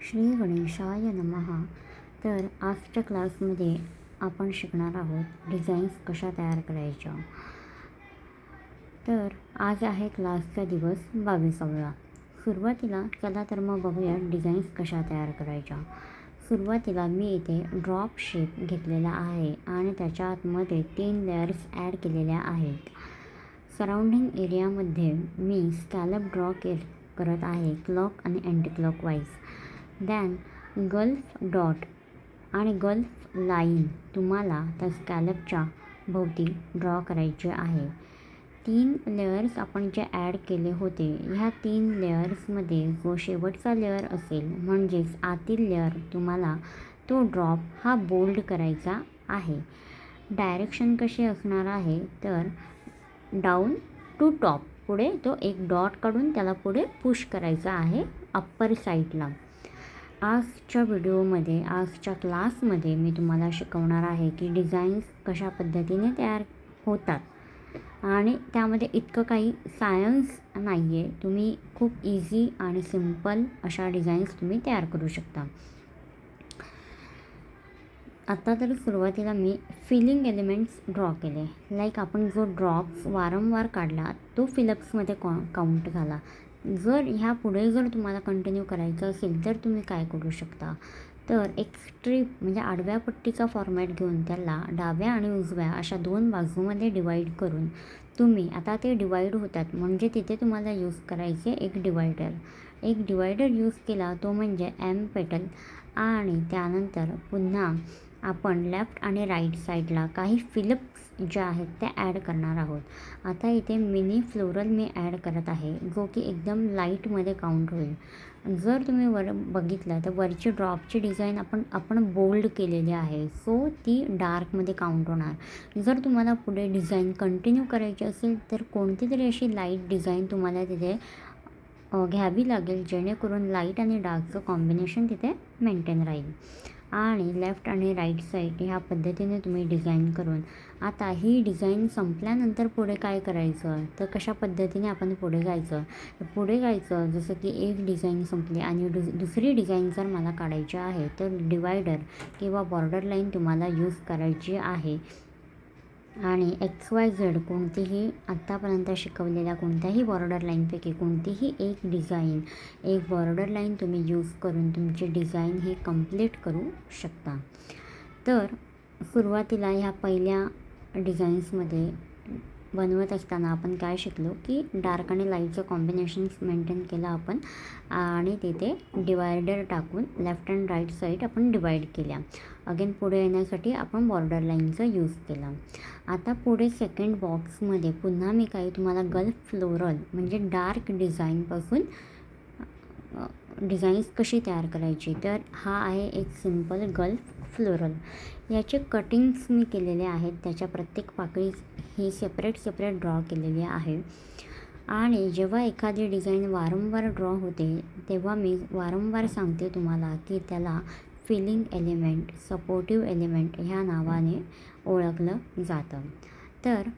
श्री गणेशाय नमः. तर आजच्या क्लासमध्ये आपण शिकणार आहोत डिझाईन्स कशा तयार करायच्या. तर आज आहे क्लासचा दिवस बावीसावला सुरुवातीला चला तर मग बघूया डिझाईन्स कशा तयार करायच्या. सुरुवातीला मी इथे ड्रॉप शेप घेतलेला आहे आणि त्याच्या आतमध्ये तीन लेयर्स ॲड केलेल्या आहेत. सराउंडिंग एरियामध्ये मी स्कॅलप ड्रॉ के करत आहे क्लॉक आणि anti clock wise then gulf dot आणि गल्फ लाईन तुम्हाला त्या स्कॅलपच्या भोवती ड्रॉ करायचे आहे. तीन लेयर्स आपण जे ॲड केले होते ह्या तीन लेयर्समध्ये जो शेवटचा लेअर असेल म्हणजेच आतील लेअर तुम्हाला तो ड्रॉप हा बोल्ड करायचा आहे. डायरेक्शन कशी असणार आहे? तर डाऊन टू टॉप. पुढे तो एक डॉट काढून त्याला पुढे पुश करायचा आहे अप्पर साईडला. आजच्या व्हिडिओमध्ये आजच्या क्लासमध्ये मी तुम्हाला शिकवणार आहे की डिझाईन्स कशा पद्धतीने तयार होतात. आणि त्यामध्ये इतकं काही सायन्स नाही आहे तुम्ही खूप इझी आणि सिंपल अशा डिझाईन्स तुम्ही तयार करू शकता. आता तर सुरुवातीला मी फिलिंग एलिमेंट्स ड्रॉ केले. लाईक आपण जो ड्रॉप्स वारंवार काढला तो फिलप्समध्ये कॉ काउंट झाला. जर ह्या पुढे जर तुम्हाला कंटिन्यू करायचं असेल तर तुम्ही काय करू शकता? तर एक स्ट्रीप म्हणजे आडव्या पट्टीचा फॉर्मॅट घेऊन त्याला डाव्या आणि उजव्या अशा दोन बाजूमध्ये डिवाईड करून तुम्ही आता ते डिवाईड होतात म्हणजे तिथे तुम्हाला यूज करायचे एक डिवायडर एक डिवायडर यूज केला तो म्हणजे एम पेटल आणि त्यानंतर पुन्हा आपण लेफ्ट आणि राईट साईडला काही फिलप ज्या आहेत त्या ॲड करणार आहोत. आता इथे मिनी फ्लोरल मी ॲड करत आहे जो की एकदम लाईटमध्ये काउंट होईल. जर तुम्ही वर बघितलं तर वरची ड्रॉपची डिझाईन आपण आपण बोल्ड केलेली आहे. सो ती डार्कमध्ये काउंट होणार. जर तुम्हाला पुढे डिझाईन कंटिन्यू करायची असेल तर कोणती तरी अशी लाइट डिझाईन तुम्हाला तिथे घ्यावी लागेल जेणेकरून लाइट आणि डार्कचं कॉम्बिनेशन तिथे मेंटेन राहील. आणि लेफ्ट आणि राईट साईड ह्या पद्धतीने तुम्ही डिझाईन करून आता ही डिझाईन संपल्यानंतर पुढे काय करायचं? तर कशा पद्धतीने आपण पुढे जायचं? पुढे जायचं जसं की एक डिझाईन संपली आणि डु दुसरी डिझाईन जर मला काढायची आहे तर डिवायडर किंवा बॉर्डर लाईन तुम्हाला यूज करायची आहे. आणि एक्स वाय झेड कोणतीही आत्तापर्यंत शिकवलेल्या कोणत्याही बॉर्डर लाईनपैकी कोणतीही एक डिझाईन एक बॉर्डर लाईन तुम्ही यूज करून तुमची डिझाईन हे कंप्लीट करू शकता. तर सुरुवातीला ह्या पहिल्या डिझाईन्समध्ये बनवत असताना आपण काय शिकलो की डार्क आणि लाईटचं कॉम्बिनेशन्स मेंटेन केलं आपण आणि तिथे डिवायडर टाकून लेफ्ट अँड राईट साईड आपण डिवाईड केल्या. अगेन पुढे येण्यासाठी आपण बॉर्डर लाईनचा यूज केला. आता पुढे सेकंड बॉक्समध्ये पुन्हा मी काही तुम्हाला गल्फ फ्लोरल म्हणजे डार्क डिझाईनपासून डिझाईन्स कशी तयार करायची? तर हा आहे एक सिंपल गल्फ फ्लोरल याचे कटिंग्स मी केलेले आहेत. त्याच्या प्रत्येक पाकळी ही सेपरेट सेपरेट ड्रॉ केलेली आहे. आणि जेव्हा एखादी डिझाईन वारंवार ड्रॉ होते तेव्हा मी वारंवार सांगते तुम्हाला की त्याला फिलिंग एलिमेंट सपोर्टिव्ह एलिमेंट ह्या नावाने ओळखलं जातं. तर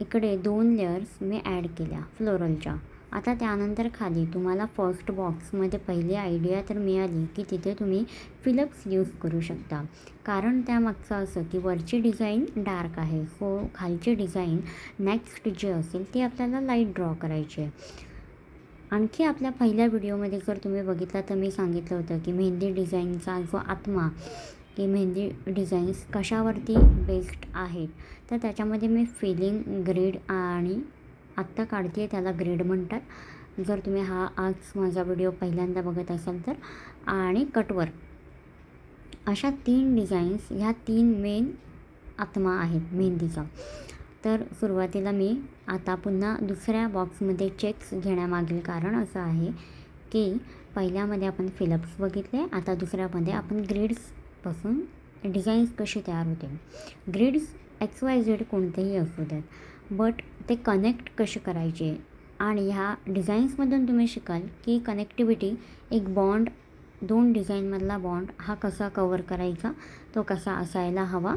इकडे दोन लेयर्स मी ॲड केल्या फ्लोरलच्या आता त्यानंतर खाली तुम्हाला फर्स्ट बॉक्समध्ये पहिली आयडिया तर मिळाली की तिथे तुम्ही फिलप्स यूज करू शकता. कारण त्यामागचं असं की वरची डिझाईन डार्क आहे. सो खालची डिझाईन नेक्स्ट जे असेल ती आपल्याला लाइट ड्रॉ करायची आहे. आणखी आपल्या पहिल्या व्हिडिओमध्ये जर तुम्ही बघितला तर मी सांगितलं होतं की मेहंदी डिझाईनचा जो आत्मा की मेहंदी डिझाईन्स कशावरती बेस्ड आहेत तर त्याच्यामध्ये मी फिलिंग ग्रीड आणि आत्ता काढते त्याला ग्रेड म्हणतात. जर तुम्ही हा आज माझा व्हिडिओ पहिल्यांदा बघत असाल तर. आणि कटवर. अशा तीन डिझाईन्स ह्या तीन मेन आत्मा आहेत मेहंदीचा तर सुरुवातीला मी आता पुन्हा दुसऱ्या बॉक्समध्ये चेक्स घेण्यामागील कारण असं आहे की पहिल्यामध्ये आपण फिलप्स बघितले आता दुसऱ्यामध्ये आपण ग्रीड्सपासून डिझाईन्स कशी तयार होते. ग्रीड्स एक्स वाय झेड कोणतेही असू देत. बट ते कनेक्ट कसे करायचे? आणि ह्या डिझाईन्समधून तुम्ही शिकाल की कनेक्टिव्हिटी एक बॉन्ड दोन डिझाईनमधला बॉन्ड हा कसा कवर करायचा तो कसा असायला हवा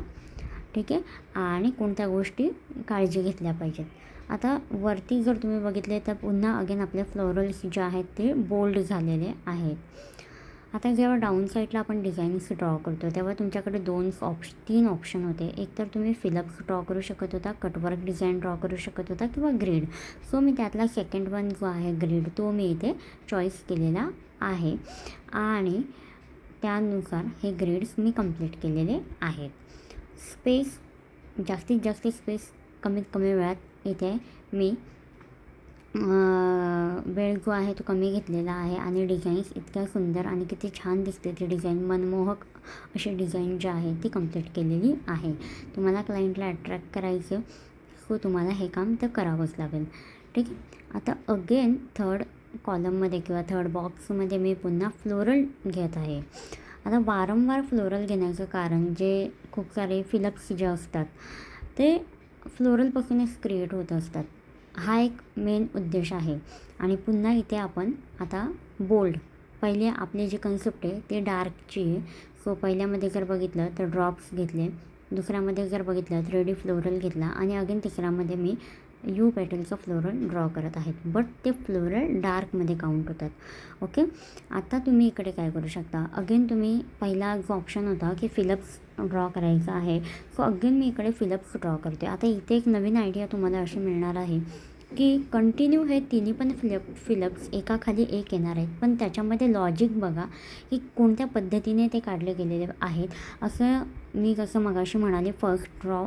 ठीक आहे? आणि कोणत्या गोष्टी काळजी घेतल्या पाहिजेत. आता वरती जर तुम्ही बघितले तर पुन्हा अगेन आपले फ्लोरल्स जे आहेत ते बोल्ड झालेले आहेत. आता जेव्हा डाऊन साईडला आपण डिझाईन्स ड्रॉ करतो तेव्हा तुमच्याकडे दोन ऑप्श तीन ऑप्शन होते. एक तर तुम्ही फिलप्स ड्रॉ करू शकत होता कटवर्क डिझाईन ड्रॉ करू शकत होता किंवा ग्रीड सो मी त्यातला सेकंड वन जो आहे ग्रीड तो मी इथे चॉईस केलेला आहे. आणि त्यानुसार हे ग्रेड्स मी कंप्लीट केलेले आहेत. स्पेस जास्तीत जास्त स्पेस कमीत कमी वेळात इथे मी वेळ जो आहे तो कमी घेतलेला आहे आणि डिझाईन्स इतक्या सुंदर आणि किती छान दिसते ती डिझाईन. मनमोहक अशी डिझाईन जी आहे ती कंप्लीट केलेली आहे. तुम्हाला क्लायंटला अट्रॅक्ट करायचं सो तुम्हाला हे काम तर करावंच लागेल. ठीक आहे? आता अगेन थर्ड कॉलममध्ये किंवा थर्ड बॉक्समध्ये मी पुन्हा फ्लोरल घेत आहे. आता वारंवार फ्लोरल घेण्याचं कारण जे खूप सारे फिलप्स जे असतात ते फ्लोरलपासूनच क्रिएट होत असतात. हा एक मेन उद्देश आहे. आणि पुन्हा इथे आपण आता बोल्ड पहिले आपले जे कन्सेप्ट आहे ते डार्कची आहे. सो पहिल्यामध्ये जर बघितलं तर ड्रॉप्स घेतले दुसऱ्यामध्ये जर बघितलं थ्री डी फ्लोरल घेतला आणि अगेन तिसऱ्यामध्ये मी यू पेटलचं फ्लोरल ड्रॉ करत आहेत. बट ते फ्लोरल डार्कमध्ये काउंट होतात. ओके? आता तुम्ही इकडे काय करू शकता? अगेन तुम्ही पहिला जो ऑप्शन होता की फिलप्स ड्रॉ करायचा आहे. सो अगेन मी इकडे फिलप्स ड्रॉ करते. आता इथे एक नवीन आयडिया तुम्हाला अशी मिळणार आहे. की कंटिन्यू हे तिन्ही पण फिलप फिलप्स एकाखाली एक येणार आहेत. पण त्याच्यामध्ये लॉजिक बघा की कोणत्या पद्धतीने ते काढले गेलेले आहेत. असं मी जसं मगाशी म्हणाले फर्स्ट ड्रॉ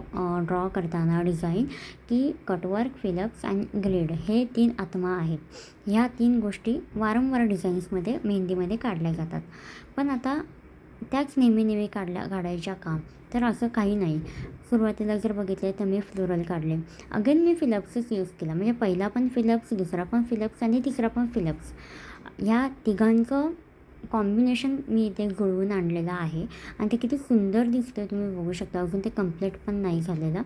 ड्रॉ करताना डिझाईन की cutwork fill ups and grade हे तीन आत्मा आहेत. ह्या तीन गोष्टी वारंवार डिझाईन्समध्ये मेहंदीमध्ये काढल्या जातात. पण आता त्याच नेहमी नेहमी काढल्या काढायच्या काम. तर असं काही नाही. सुरुवातीला जर बघितले तर मी फ्लोरल काढले. अगेन मी फिलप्सच यूज केला. म्हणजे पहिला पण फिलप्स दुसरा पण फिलप्स आणि तिसरा पण फिलप्स. ह्या तिघांचं कॉम्बिनेशन मी इथे जुळवून आणलेलं आहे. आणि ते किती सुंदर दिसतं तुम्ही बघू शकता. अजून ते कंप्लीट पण नाही झालेलं.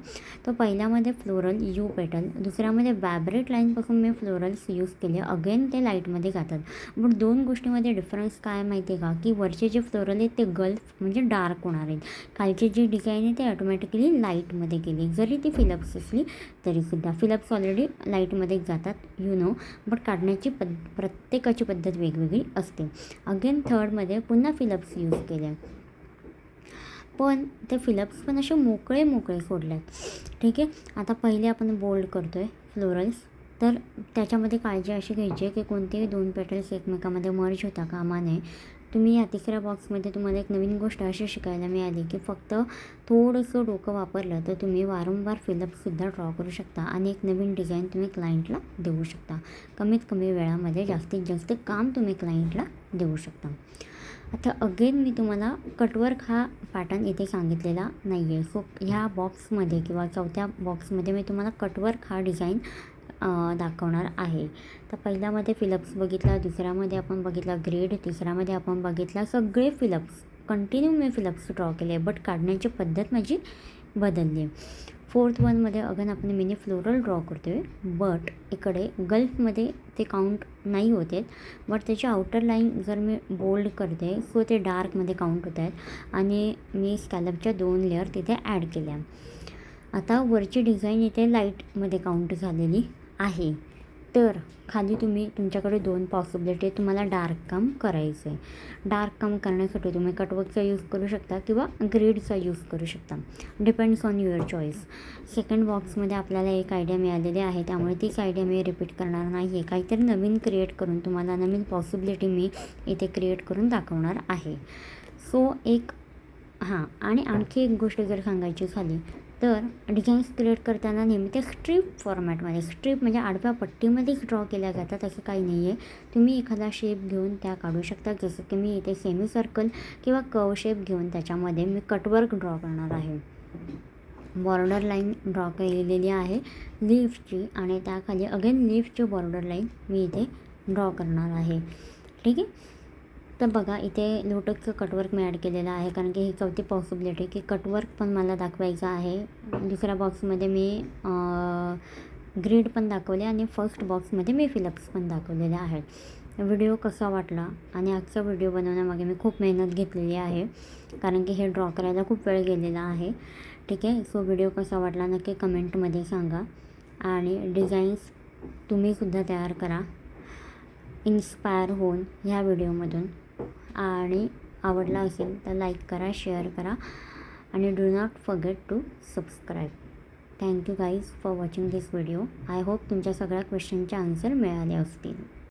तर पहिल्यामध्ये फ्लोरल यू पेटल दुसऱ्यामध्ये बॅबरेट लाईनपासून मी फ्लोरल्स यूज केले. अगेन ते लाईटमध्ये जातात बट दोन गोष्टीमध्ये डिफरन्स काय माहिती आहे का? की वरचे जे फ्लोरल आहेत ते गल्फ म्हणजे डार्क होणार आहेत. खालचे जे डिझाईन आहे ते ऑटोमॅटिकली लाईटमध्ये गेली जरी ती फिलप्स असली तरीसुद्धा फिलप्स ऑलरेडी लाईटमध्ये जातात यू नो बट काढण्याची पद प्रत्येकाची पद्धत वेगवेगळी असते. अगेन थर्डमध्ये पुन्हा फिलप्स यूज केले पण ते फिलप्स पण असे मोकळे मोकळे सोडल्यात. ठीक आहे? आता पहिले आपण बोल्ड करतो आहे फ्लोरल्स तर त्याच्यामध्ये काळजी अशी घ्यायची आहे की कोणतेही दोन पेटल्स एकमेकामध्ये मर्ज होता कामा नये. तुम्ही या तिसऱ्या बॉक्समध्ये तुम्हाला एक नवीन गोष्ट अशी शिकायला मिळाली की फक्त थोडंसं डोकं वापरलं तर तुम्ही वारंवार फिलअपसुद्धा ड्रॉ करू शकता आणि एक नवीन डिझाईन तुम्ही क्लायंटला देऊ शकता. कमीत कमी वेळामध्ये जास्तीत जास्त काम तुम्ही क्लायंटला देऊ शकता. आता अगेन मी तुम्हाला कटवर्क हा पॅटर्न इथे सांगितलेला नाही आहे सो ह्या बॉक्समध्ये किंवा चौथ्या बॉक्समध्ये मी तुम्हाला कटवर्क हा डिझाईन दाखवणार आहे. तर पहिल्यामध्ये फिलप्स बघितला दुसऱ्यामध्ये आपण बघितला ग्रेड तिसऱ्यामध्ये आपण बघितला सगळे फिलप्स कंटिन्यू मी फिलप्स ड्रॉ केले बट काढण्याची पद्धत माझी बदलली. फोर्थ वनमध्ये अगन आपण मिनी फ्लोरल ड्रॉ करतो आहे बट इकडे गल्फमध्ये ते काउंट नाही होते बट त्याची आउटर लाईन जर मी बोल्ड करते सो ते डार्कमध्ये काउंट होत आहेत. आणि मी स्कॅलपच्या दोन लेअर तिथे ॲड केल्या. आता वरची डिझाईन इथे लाईटमध्ये काउंट झालेली. आहे. तर खाली तुम्ही तुमच्याकडे दोन पॉसिबिलिटी तुम्हाला डार्क काम करायचं आहे डार्क काम करण्यासाठी तुम्ही कटवर्कचा यूज करू शकता किंवा ग्रेडचा यूज करू शकता. Depends on your choice second बॉक्समध्ये आपल्याला एक आयडिया मिळालेली आहे. त्यामुळे तीच आयडिया मी रिपीट करणार नाही. आहे काहीतरी नवीन क्रिएट करून तुम्हाला नवीन पॉसिबिलिटी मी इथे क्रिएट करून दाखवणार आहे. सो एक हां. आणि आणखी एक गोष्ट जर सांगायची झाली तर डिझाईन्स क्रिएट करताना नेहमी ते स्ट्रीप फॉर्मॅटमध्ये स्ट्रीप म्हणजे आडव्या पट्टीमध्येच ड्रॉ केल्या जातात असं काही नाही आहे. तुम्ही एखादा शेप घेऊन त्या काढू शकता. जसं की मी इथे सेमी सर्कल किंवा कव शेप घेऊन त्याच्यामध्ये मी कटवर्क ड्रॉ करणार आहे. बॉर्डर लाईन ड्रॉ केलेली आहे लीफची आणि त्याखाली अगेन लीफची बॉर्डर लाईन मी इथे ड्रॉ करणार आहे. ठीक आहे? तर बघा इथे लोटसचं कटवर्क मी ॲड केलेलं आहे कारण की ही चौथी पॉसिबिलिटी की कटवर्क पण मला दाखवायचं आहे. दुसऱ्या बॉक्समध्ये मी ग्रीड पण दाखवले आणि फर्स्ट बॉक्समध्ये मी फिलप्स पण दाखवलेले आहेत व्हिडिओ कसा वाटला? आणि आजचा व्हिडिओ बनवण्यामागे मी खूप मेहनत घेतलेली आहे कारण की हे ड्रॉ करायला खूप वेळ गेलेला आहे. ठीक आहे? सो व्हिडिओ कसा वाटला नक्की कमेंटमध्ये सांगा. आणि डिझाईन्स तुम्हीसुद्धा तयार करा. इन्स्पायर होऊन ह्या व्हिडिओमधून आणि आवडला असेल तर लाईक करा शेअर करा. आणि do not forget to subscribe thank you guys for watching this video I hope तुमच्या सगळ्या क्वेश्चनचे आन्सर मिळाले असतील.